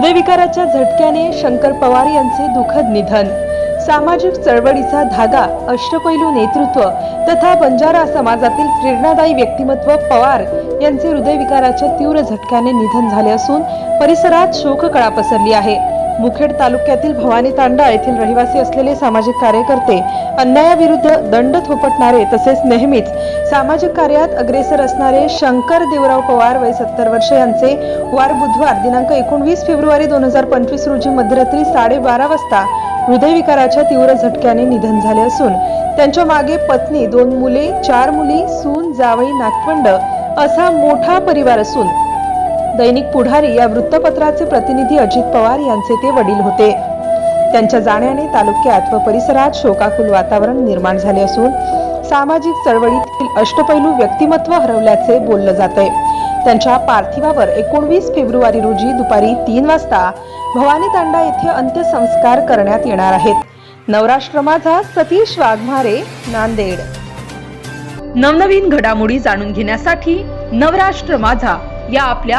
हृदयविकाराच्या झटक्याने शंकर पवार यांचे दुःखद निधन. सामाजिक चळवळीचा धागा अष्टपैलू नेतृत्व तथा बंजारा समाजातील प्रेरणादायी व्यक्तिमत्व पवार यांचे हृदयविकाराच्या तीव्र झटक्याने निधन झाले असून परिसरात शोककळा पसरली आहे. मुखेड तालुक्यातील भवानी तांडा येथील रहिवासी असलेले सामाजिक कार्यकर्ते अन्यायाविरुद्ध दंड थोपटणारे तसेच नेहमीच सामाजिक कार्यात अग्रेसर असणारे शंकर देवराव पवार वय सत्तर वर्ष यांचे वार बुधवार दिनांक एकोणवीस फेब्रुवारी दोन हजार पंचवीस रोजी मध्यरात्री साडेबारा वाजता हृदयविकाराच्या तीव्र झटक्याने निधन झाले असून त्यांच्या मागे पत्नी दोन मुले चार मुली सून जावई नातवंड असा मोठा परिवार असून दैनिक पुढारी या वृत्तपत्राचे प्रतिनिधी अजित पवार यांचे ते वडील होते. त्यांच्या जाण्याने तालुक्यात व परिसरात शोकाकुल वातावरण निर्माण झाले असून सामाजिक चळवळीतील अष्टपैलू व्यक्तिमत्व हरवल्याचे बोललं जात आहे त्यांच्या पार्थिवावर एकोणवीस फेब्रुवारी रोजी दुपारी तीन वाजता भवानी तांडा येथे अंत्यसंस्कार करण्यात येणार आहेत. नवराष्ट्र माझा सतीश वाघमारे नांदेड. नवनवीन घडामोडी जाणून घेण्यासाठी नवराष्ट्र माझा या आपल्या